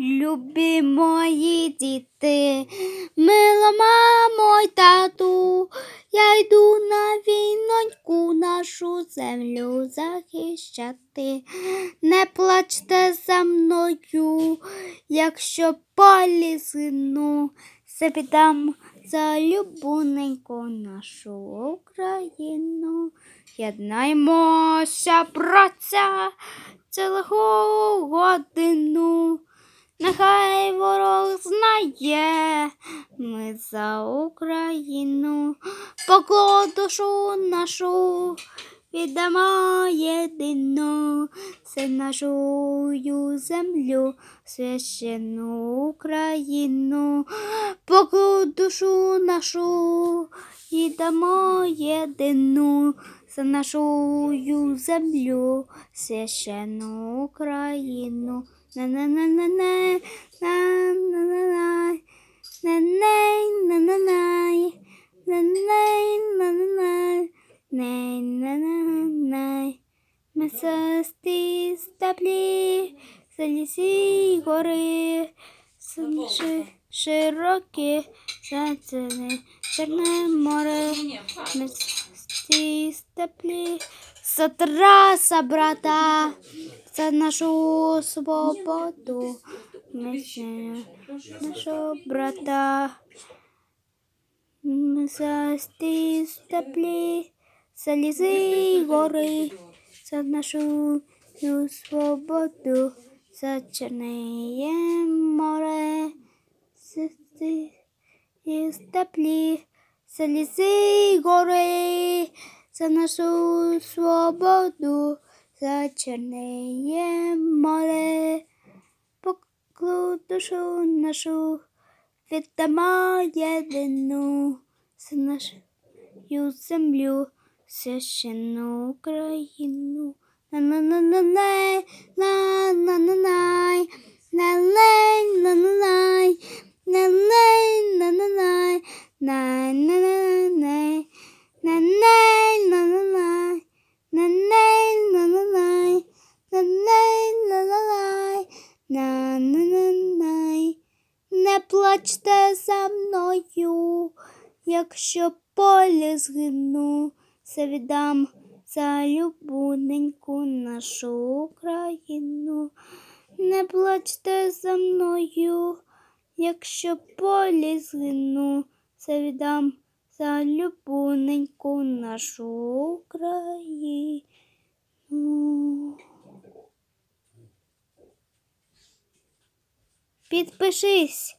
Любі мої діти, мила мамо й тату, я йду на війноньку нашу землю захищати. Не плачте за мною, якщо полі все піддам за любуненьку нашу Україну. Єднаймося, братця, цілу годину. Нехай ворог знає, ми за Україну, поклон душу нашу віддамо єдину, це нашу землю, священну Україну, поклон душу нашу віддамо єдину, за нашу землю, священну Україну. На-на-на-на-на, на-на-на-на, на-на-на-на-на, на-на-на-на-на, на-на-на-на. Ми сости степлі, залізі гори, Ши- широкі зацени, Чорне море, степлі, за Тараса, брата, за нашу свободу, нашого брата. Ми засти степлі, залізи гори, за нашу свободу, за Чорне море, засти і степлі, залізи гори, за нашу свободу, за Чорне море, поклу душу нашу, віддамо єдину, за нашу землю, священну Україну. На-на-на-на-най, на-на-на-най, на-лей-на-на-най, на-лей-на-на-най, на-на-на-най, на-на-на-най. Не плачте за мною, якщо полі згину, все віддам за любуненьку нашу Україну. Не плачте за мною, якщо полі згину, все віддам за любуненьку нашу Україну. Підпишись.